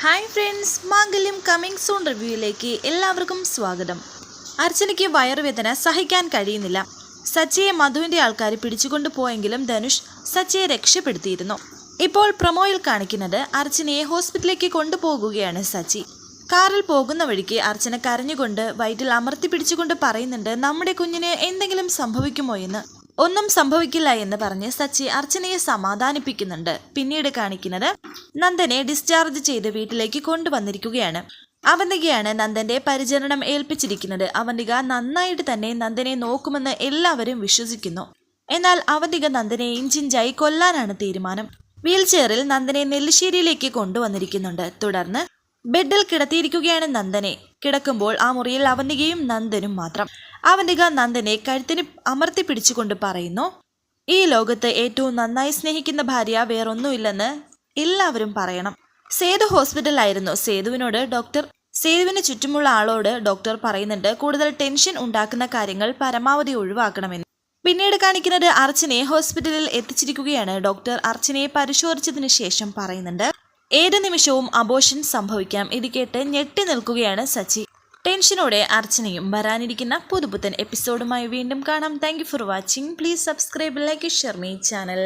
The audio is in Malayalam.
Hi friends Mangalyam coming soon റിവ്യൂയിലേക്ക് എല്ലാവർക്കും സ്വാഗതം. അർച്ചനയ്ക്ക് വയറുവേദന സഹിക്കാൻ കഴിയുന്നില്ല. സച്ചിയെ മധുവിന്റെ ആൾക്കാർ പിടിച്ചുകൊണ്ടു പോയെങ്കിലും ധനുഷ് സച്ചിയെ രക്ഷപ്പെടുത്തിയിരുന്നു. ഇപ്പോൾ പ്രൊമോയിൽ കാണിക്കുന്നത് അർച്ചനയെ ഹോസ്പിറ്റലിലേക്ക് കൊണ്ടുപോകുകയാണ് സച്ചി. കാറിൽ പോകുന്ന വഴിക്ക് അർച്ചന കരഞ്ഞുകൊണ്ട് വയറ്റിൽ അമർത്തി പിടിച്ചുകൊണ്ട് പറയുന്നുണ്ട് നമ്മുടെ കുഞ്ഞിന് എന്തെങ്കിലും സംഭവിക്കുമോ എന്ന്? ഒന്നും സംഭവിക്കില്ല എന്ന് പറഞ്ഞ് സച്ചി അർച്ചനയെ സമാധാനിപ്പിക്കുന്നുണ്ട്. പിന്നീട് കാണിക്കുന്നത് നന്ദനെ ഡിസ്ചാർജ് ചെയ്ത് വീട്ടിലേക്ക് കൊണ്ടുവന്നിരിക്കുകയാണ്. അവന്തികയാണ് നന്ദന്റെ പരിചരണം ഏൽപ്പിച്ചിരിക്കുന്നത്. അവന്തിക നന്നായിട്ട് തന്നെ നന്ദനെ നോക്കുമെന്ന് എല്ലാവരും വിശ്വസിക്കുന്നു. എന്നാൽ അവന്തിക നന്ദനെ ഇഞ്ചിഞ്ചായി കൊല്ലാനാണ് തീരുമാനം. വീൽചെയറിൽ നന്ദനെ നെല്ലിശ്ശേരിയിലേക്ക് കൊണ്ടുവന്നിരിക്കുന്നുണ്ട്. തുടർന്ന് ബെഡിൽ കിടത്തിയിരിക്കുകയാണ് നന്ദനെ. കിടക്കുമ്പോൾ ആ മുറിയിൽ അവന്തികയും നന്ദനും മാത്രം. അവന്തിക നന്ദനെ കഴുത്തിന് അമർത്തി പിടിച്ചുകൊണ്ട് പറയുന്നു ഈ ലോകത്ത് ഏറ്റവും നന്നായി സ്നേഹിക്കുന്ന ഭാര്യ വേറൊന്നുമില്ലെന്ന് എല്ലാവരും പറയണം. സേതു ഹോസ്പിറ്റലായിരുന്നു സേതുവിനോട് ഡോക്ടർ സേതുവിന് ചുറ്റുമുള്ള ആളോട് ഡോക്ടർ പറയുന്നുണ്ട് കൂടുതൽ ടെൻഷൻ ഉണ്ടാക്കുന്ന കാര്യങ്ങൾ പരമാവധി ഒഴിവാക്കണമെന്ന്. പിന്നീട് കാണിക്കുന്നത് അർച്ചനയെ ഹോസ്പിറ്റലിൽ എത്തിച്ചിരിക്കുകയാണ് ഡോക്ടർ. അർച്ചനയെ പരിശോധിച്ചതിന് ശേഷം പറയുന്നുണ്ട് ഏത് നിമിഷവും അബോഷൻ സംഭവിക്കാം. ഇത് കേട്ട് ഞെട്ടി നിൽക്കുകയാണ് സച്ചി. ടെൻഷനോടെ അർച്ചനയും വരാനിരിക്കുന്ന പുതുപുത്തൻ എപ്പിസോഡുമായി വീണ്ടും കാണാം. Thank for watching please subscribe like share me channel